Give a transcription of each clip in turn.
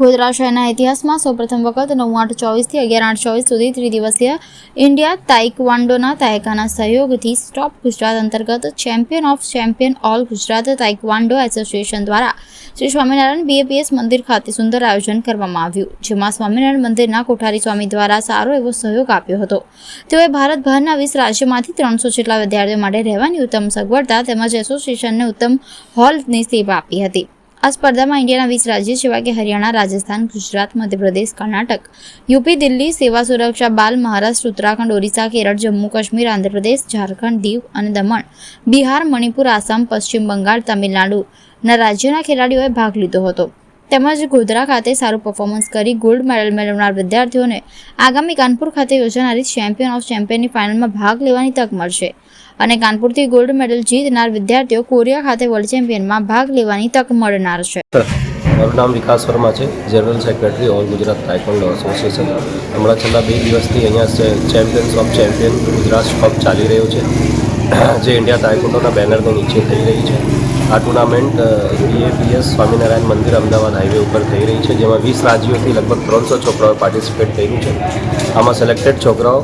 ગોધરા શહેરના ઇતિહાસમાં સૌપ્રથમ વખત નવ આઠ ચોવીસથી અગિયાર આઠ ચોવીસ સુધી ત્રિદિવસીય ઇન્ડિયા તાઇકવાન્ડોના તાયકાના સહયોગથી સ્ટોપ ગુજરાત અંતર્ગત champion of champion all Gujarat taekwondo association દ્વારા શ્રી સ્વામિનારાયણ બીએપીએસ મંદિર ખાતે સુંદર આયોજન કરવામાં આવ્યું, જેમાં સ્વામિનારાયણ મંદિરના કોઠારી સ્વામી દ્વારા સારો એવો સહયોગ આપ્યો હતો. તેઓએ ભારત બહારના વીસ રાજ્યોમાંથી ત્રણસો જેટલા વિદ્યાર્થીઓ માટે રહેવાની ઉત્તમ સગવડતા તેમજ એસોસિએશનને ઉત્તમ હોલની સેવા આપી હતી. આ સ્પર્ધામાં ઇન્ડિયાના વીસ રાજ્યો જેવા કે હરિયાણા, રાજસ્થાન, ગુજરાત, મધ્યપ્રદેશ, કર્ણાટક, યુપી, દિલ્હી, સેવા સુરક્ષા, બાલ, મહારાષ્ટ્ર, ઉત્તરાખંડ ઓરિસ્સા કેરળ, જમ્મુ, કાશ્મીર, આંધ્રપ્રદેશ, ઝારખંડ, દીવ અને દમણ, બિહાર, મણિપુર, આસામ, પશ્ચિમ બંગાળ, તમિલનાડુના રાજ્યોના ખેલાડીઓએ ભાગ લીધો હતો. તેમજ ગોધરા ખાતે સારું પરફોર્મન્સ કરી ગોલ્ડ મેડલ મેળવનાર વિદ્યાર્થીઓને આગામી કાનપુર ખાતે યોજાનારી ચેમ્પિયન ઓફ ચેમ્પિયનની ફાઇનલમાં ભાગ લેવાની તક મળશે. અને કાનપુરથી ગોલ્ડ મેડલ જીતનાર વિદ્યાર્થીઓ કોરિયા ખાતે વર્લ્ડ ચેમ્પિયનમાં ભાગ લેવાની તક મળનાર છે. મારું નામ વિકાસ વર્મા છે general secretary all Gujarat taekwondo association હમણાં છેલ્લા બે દિવસથી અહીંયા champions of champion Gujarat cup ચાલી રહ્યો છે. જે ઇન્ડિયા તાઇકોન્ડોના બેનરનો નીચે થઈ રહી છે. આ ટુર્નામેન્ટ બીએપીએસ સ્વામિનારાયણ મંદિર અમદાવાદ હાઈવે ઉપર થઈ રહી છે, જેમાં વીસ રાજ્યોથી લગભગ ત્રણસો છોકરાઓએ પાર્ટિસિપેટ કર્યું છે. આમાં સિલેક્ટેડ છોકરાઓ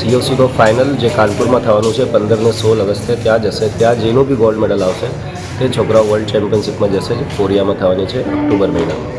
સીઓસીનો ફાઇનલ જે કાનપુરમાં થવાનું છે પંદરને સોળ અગસ્તે ત્યાં જશે. ત્યાં જેનું બી ગોલ્ડ મેડલ આવશે, તે છોકરાઓ વર્લ્ડ ચેમ્પિયનશિપમાં જશે કોરિયામાં થવાની છે, ઓક્ટોબર મહિનામાં.